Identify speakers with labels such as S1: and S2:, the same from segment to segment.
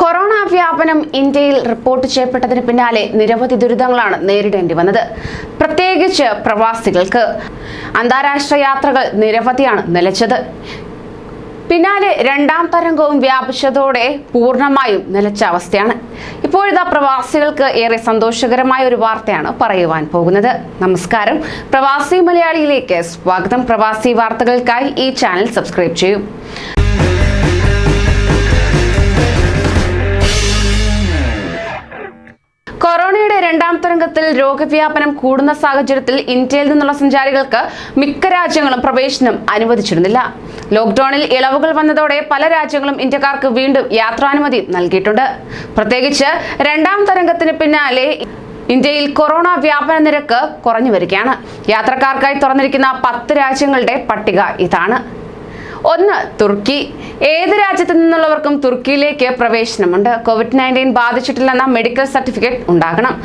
S1: Corona വ്യാപനം ഇന്ത്യയിൽ report ചെയ്യപ്പെട്ടതിന് പിന്നാലെ നിരവധി ദുരിതങ്ങളാണ് നേരിടേണ്ടി വന്നത്. പ്രത്യേകിച്ച് പ്രവാസികൾക്ക്. അന്താരാഷ്ട്ര യാത്രകൾ നിരവധിയാണ് നിലച്ചത്. പിന്നാലെ രണ്ടാം തരംഗവും വ്യാപിച്ചതോടെ പൂർണമായും നിലച്ച അവസ്ഥയാണ്. ഇപ്പോഴത്തെ പ്രവാസികൾക്ക് ഏറെ സന്തോഷകരമായ ഒരു വാർത്തയാണ് പറയുവാൻ പോകുന്നത്. നമസ്കാരം. പ്രവാസി മലയാളിയിലേക്ക് സ്വാഗതം. പ്രവാസി വാർത്തകൾക്കായി ഈ ചാനൽ സബ്സ്ക്രൈബ് ചെയ്യൂ. രണ്ടാം തരംഗത്തിൽ രോഗവ്യാപനം കൂടുന്ന സാഹചര്യത്തിൽ ഇന്ത്യയിൽ നിന്നുള്ള സഞ്ചാരികൾക്ക് മിക്ക രാജ്യങ്ങളും പ്രവേശനം അനുവദിച്ചിരുന്നില്ല. ലോക്ഡൌണിൽ ഇളവുകൾ വന്നതോടെ പല രാജ്യങ്ങളും ഇന്ത്യക്കാർക്ക് വീണ്ടും യാത്രാനുമതി നൽകിയിട്ടുണ്ട്. പ്രത്യേകിച്ച് രണ്ടാം തരംഗത്തിന് പിന്നാലെ ഇന്ത്യയിൽ കൊറോണ വ്യാപന നിരക്ക് കുറഞ്ഞു വരികയാണ്. യാത്രക്കാർക്കായി തുറന്നിരിക്കുന്ന പത്ത് രാജ്യങ്ങളുടെ പട്ടിക ഇതാണ്. ഒന്ന് തുർക്കി. ഏത് രാജ്യത്തു നിന്നുള്ളവർക്കും തുർക്കിയിലേക്ക് പ്രവേശനമുണ്ട്? കോവിഡ് നയന്റീൻ ബാധിച്ചിട്ടില്ലെന്ന മെഡിക്കൽ സർട്ടിഫിക്കറ്റ് ഉണ്ടാകണം.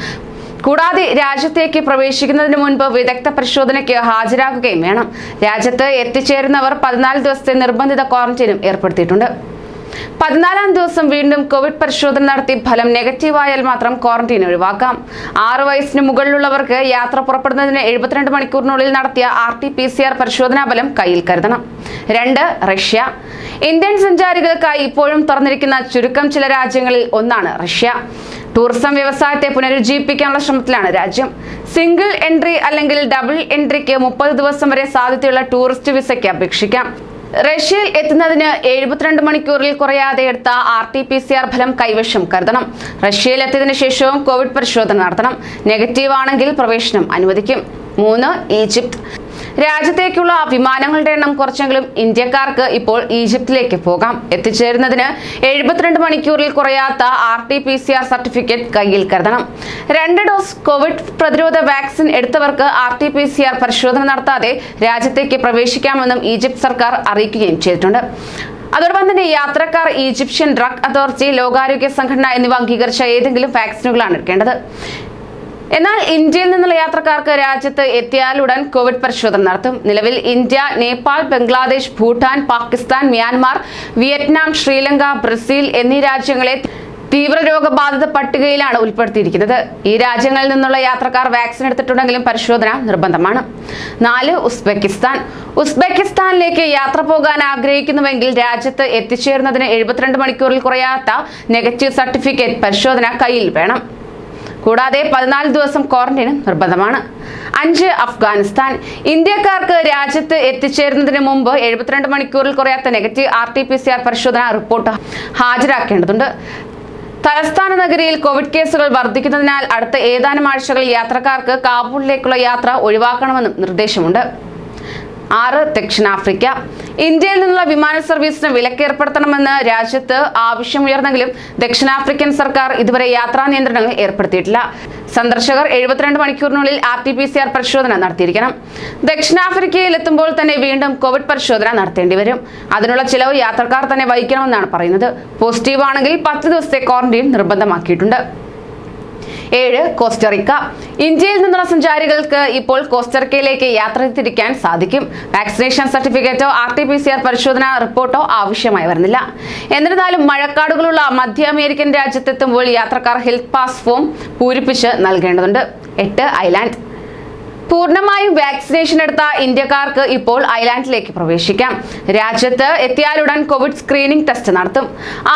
S1: കൂടാതെ രാജ്യത്തേക്ക് പ്രവേശിക്കുന്നതിന് മുൻപ് വിദഗ്ധ പരിശോധനയ്ക്ക് ഹാജരാകുകയും വേണം. രാജ്യത്ത് എത്തിച്ചേരുന്നവർ പതിനാല് ദിവസത്തെ നിർബന്ധിത ക്വാറന്റൈനും ഏർപ്പെടുത്തിയിട്ടുണ്ട്. പതിനാലാം ദിവസം വീണ്ടും കോവിഡ് പരിശോധന നടത്തി ഫലം നെഗറ്റീവായാൽ മാത്രം ക്വാറന്റീൻ ഒഴിവാക്കാം. ആറ് വയസ്സിന് മുകളിലുള്ളവർക്ക് യാത്ര പുറപ്പെടുന്നതിന് എഴുപത്തിരണ്ട് മണിക്കൂറിനുള്ളിൽ നടത്തിയ R T P C R പരിശോധനാ ഫലം കയ്യിൽ കരുതണം. രണ്ട് റഷ്യ. ഇന്ത്യൻ സഞ്ചാരികൾക്കായി ഇപ്പോഴും തുറന്നിരിക്കുന്ന ചുരുക്കം ചില രാജ്യങ്ങളിൽ ഒന്നാണ് റഷ്യ. ടൂറിസം വ്യവസായത്തെ പുനരുജ്ജീവിപ്പിക്കാനുള്ള ശ്രമത്തിലാണ് രാജ്യം. സിംഗിൾ എൻട്രി അല്ലെങ്കിൽ ഡബിൾ എൻട്രിക്ക് മുപ്പത് ദിവസം വരെ സാധ്യതയുള്ള ടൂറിസ്റ്റ് വിസയ്ക്ക് അപേക്ഷിക്കാം. റഷ്യയിൽ എത്തുന്നതിന് എഴുപത്തിരണ്ട് മണിക്കൂറിൽ കുറയാതെ എടുത്ത R T P C R ഫലം കൈവശം കരുതണം. റഷ്യയിൽ എത്തിയതിനു ശേഷവും കോവിഡ് പരിശോധന നടത്തണം. നെഗറ്റീവ് ആണെങ്കിൽ പ്രവേശനം അനുവദിക്കും. മൂന്ന് ഈജിപ്ത്. രാജ്യത്തേക്കുള്ള വിമാനങ്ങളുടെ എണ്ണം കുറച്ചെങ്കിലും ഇന്ത്യക്കാർക്ക് ഇപ്പോൾ ഈജിപ്തിലേക്ക് പോകാം. എത്തിച്ചേരുന്നതിന് എഴുപത്തിരണ്ട് മണിക്കൂറിൽ കുറയാത്ത R T P C R certificate കയ്യിൽ കരുതണം. രണ്ട് ഡോസ് കോവിഡ് പ്രതിരോധ vaccine എടുത്തവർക്ക് R T P C R പരിശോധന നടത്താതെ രാജ്യത്തേക്ക് പ്രവേശിക്കാമെന്നും ഈജിപ്ത് സർക്കാർ അറിയിക്കുകയും ചെയ്തിട്ടുണ്ട്. അതോടൊപ്പം തന്നെ യാത്രക്കാർ ഈജിപ്ഷ്യൻ ഡ്രഗ് അതോറിറ്റി ലോകാരോഗ്യ സംഘടന എന്നിവ അംഗീകരിച്ച ഏതെങ്കിലും വാക്സിനുകളാണ് എടുക്കേണ്ടത്. എന്നാൽ ഇന്ത്യയിൽ നിന്നുള്ള യാത്രക്കാർക്ക് രാജ്യത്ത് എത്തിയാലുടൻ കോവിഡ് പരിശോധന നടത്തും. നിലവിൽ India Nepal Bangladesh Bhutan Pakistan Myanmar Vietnam Sri Lanka Brazil എന്നീ രാജ്യങ്ങളെ തീവ്ര രോഗബാധിത പട്ടികയിലാണ് ഉൾപ്പെടുത്തിയിരിക്കുന്നത്. ഈ രാജ്യങ്ങളിൽ നിന്നുള്ള യാത്രക്കാർ വാക്സിൻ എടുത്തിട്ടുണ്ടെങ്കിലും പരിശോധന നിർബന്ധമാണ്. നാല് ഉസ്ബെക്കിസ്ഥാൻ. ഉസ്ബെക്കിസ്ഥാനിലേക്ക് യാത്ര പോകാൻ ആഗ്രഹിക്കുന്നുവെങ്കിൽ രാജ്യത്ത് എത്തിച്ചേരുന്നതിന് എഴുപത്തിരണ്ട് മണിക്കൂറിൽ കുറയാത്ത നെഗറ്റീവ് സർട്ടിഫിക്കറ്റ് പരിശോധന കയ്യിൽ വേണം. കൂടാതെ പതിനാല് ദിവസം ക്വാറന്റൈൻ നിർബന്ധമാണ്. അഞ്ച് അഫ്ഗാനിസ്ഥാൻ. ഇന്ത്യക്കാർക്ക് രാജ്യത്ത് എത്തിച്ചേരുന്നതിന് മുമ്പ് എഴുപത്തിരണ്ട് മണിക്കൂറിൽ കുറയാത്ത negative R T P C R പരിശോധന റിപ്പോർട്ട് ഹാജരാക്കേണ്ടതുണ്ട്. തലസ്ഥാന നഗരിയിൽ കോവിഡ് കേസുകൾ വർദ്ധിക്കുന്നതിനാൽ അടുത്ത ഏതാനും ആഴ്ചകളിൽ യാത്രക്കാർക്ക് കാബൂളിലേക്കുള്ള യാത്ര ഒഴിവാക്കണമെന്നും നിർദ്ദേശമുണ്ട്. ആറ് ദക്ഷിണാഫ്രിക്ക. ഇന്ത്യയിൽ നിന്നുള്ള വിമാന സർവീസിന് വിലക്കേർപ്പെടുത്തണമെന്ന് രാജ്യത്ത് ആവശ്യമുയർന്നെങ്കിലും ദക്ഷിണാഫ്രിക്കൻ സർക്കാർ ഇതുവരെ യാത്രാ നിയന്ത്രണങ്ങൾ ഏർപ്പെടുത്തിയിട്ടില്ല. സന്ദർശകർ എഴുപത്തിരണ്ട് മണിക്കൂറിനുള്ളിൽ R T P C R പരിശോധന നടത്തിയിരിക്കണം. ദക്ഷിണാഫ്രിക്കയിൽ എത്തുമ്പോൾ തന്നെ വീണ്ടും കോവിഡ് പരിശോധന നടത്തേണ്ടി വരും. അതിനുള്ള ചിലവ് യാത്രക്കാർ തന്നെ വഹിക്കണമെന്നാണ് പറയുന്നത്. പോസിറ്റീവ് ആണെങ്കിൽ പത്ത് ദിവസത്തെ ക്വാറന്റൈൻ നിർബന്ധമാക്കിയിട്ടുണ്ട്. ഏഴ് കോസ്റ്ററിക്ക. ഇന്ത്യയിൽ നിന്നുള്ള സഞ്ചാരികൾക്ക് ഇപ്പോൾ കോസ്റ്ററിക്കയിലേക്ക് യാത്ര തിരിക്കാൻ സാധിക്കും. Vaccination സർട്ടിഫിക്കറ്റോ R T P C R പരിശോധന റിപ്പോർട്ടോ ആവശ്യമായി വരുന്നില്ല. എന്നിരുന്നാലും മഴക്കാടുകളുള്ള മധ്യ അമേരിക്കൻ രാജ്യത്തെത്തുമ്പോൾ യാത്രക്കാർ ഹെൽത്ത് പാസ് ഫോം പൂരിപ്പിച്ച് നൽകേണ്ടതുണ്ട്. എട്ട് ഐലാൻഡ്. പൂർണമായും വാക്സിനേഷൻ എടുത്ത ഇന്ത്യക്കാർക്ക് ഇപ്പോൾ ഐലാൻഡിലേക്ക് പ്രവേശിക്കാം. രാജ്യത്ത് എത്തിയാലുടൻ കോവിഡ് സ്ക്രീനിംഗ് ടെസ്റ്റ് നടത്തും.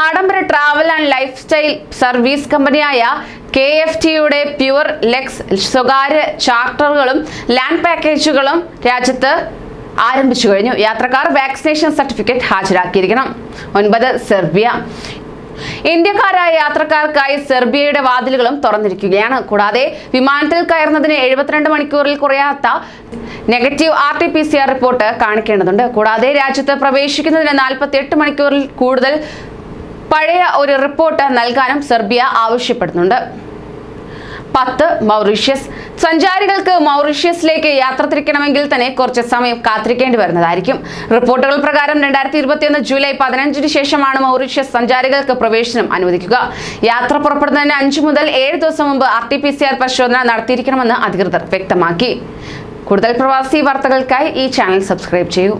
S1: ആഡംബര travel and life style service കമ്പനിയായ കെ എഫ് ടിയുടെ പ്യുവർ ലെക്സ് സ്വകാര്യ ചാർട്ടറുകളും ലാൻഡ് പാക്കേജുകളും രാജ്യത്ത് ആരംഭിച്ചു കഴിഞ്ഞു. യാത്രക്കാർ വാക്സിനേഷൻ സർട്ടിഫിക്കറ്റ് ഹാജരാക്കിയിരിക്കണം. ഒൻപത് സെർബിയ. ഇന്ത്യക്കാരായ യാത്രക്കാർക്കായി സെർബിയയുടെ വാതിലുകളും തുറന്നിരിക്കുകയാണ്. കൂടാതെ വിമാനത്തിൽ കയറുന്നതിന് എഴുപത്തിരണ്ട് മണിക്കൂറിൽ കുറയാത്ത negative R T P C R report കാണിക്കേണ്ടതുണ്ട്. കൂടാതെ രാജ്യത്ത് പ്രവേശിക്കുന്നതിന് നാൽപ്പത്തി എട്ട് മണിക്കൂറിൽ കൂടുതൽ പഴയ ഒരു റിപ്പോർട്ട് നൽകാനും സെർബിയ ആവശ്യപ്പെടുന്നുണ്ട്. പത്ത് മൗറീഷ്യസ്. സഞ്ചാരികൾക്ക് മൗറീഷ്യസിലേക്ക് യാത്ര തിരിക്കണമെങ്കിൽ തന്നെ കുറച്ച് സമയം കാത്തിരിക്കേണ്ടി വരുന്നതായിരിക്കും. റിപ്പോർട്ടുകൾ പ്രകാരം രണ്ടായിരത്തി ഇരുപത്തിയൊന്ന് ജൂലൈ പതിനഞ്ചിന് ശേഷമാണ് മൗറീഷ്യസ് സഞ്ചാരികൾക്ക് പ്രവേശനം അനുവദിക്കുക. യാത്ര പുറപ്പെടുന്നതിന് അഞ്ചു മുതൽ ഏഴ് ദിവസം മുമ്പ് R T P C R പരിശോധന നടത്തിയിരിക്കണമെന്ന് അധികൃതർ വ്യക്തമാക്കി. കൂടുതൽ പ്രവാസി വാർത്തകൾക്കായി ഈ ചാനൽ സബ്സ്ക്രൈബ് ചെയ്യൂ.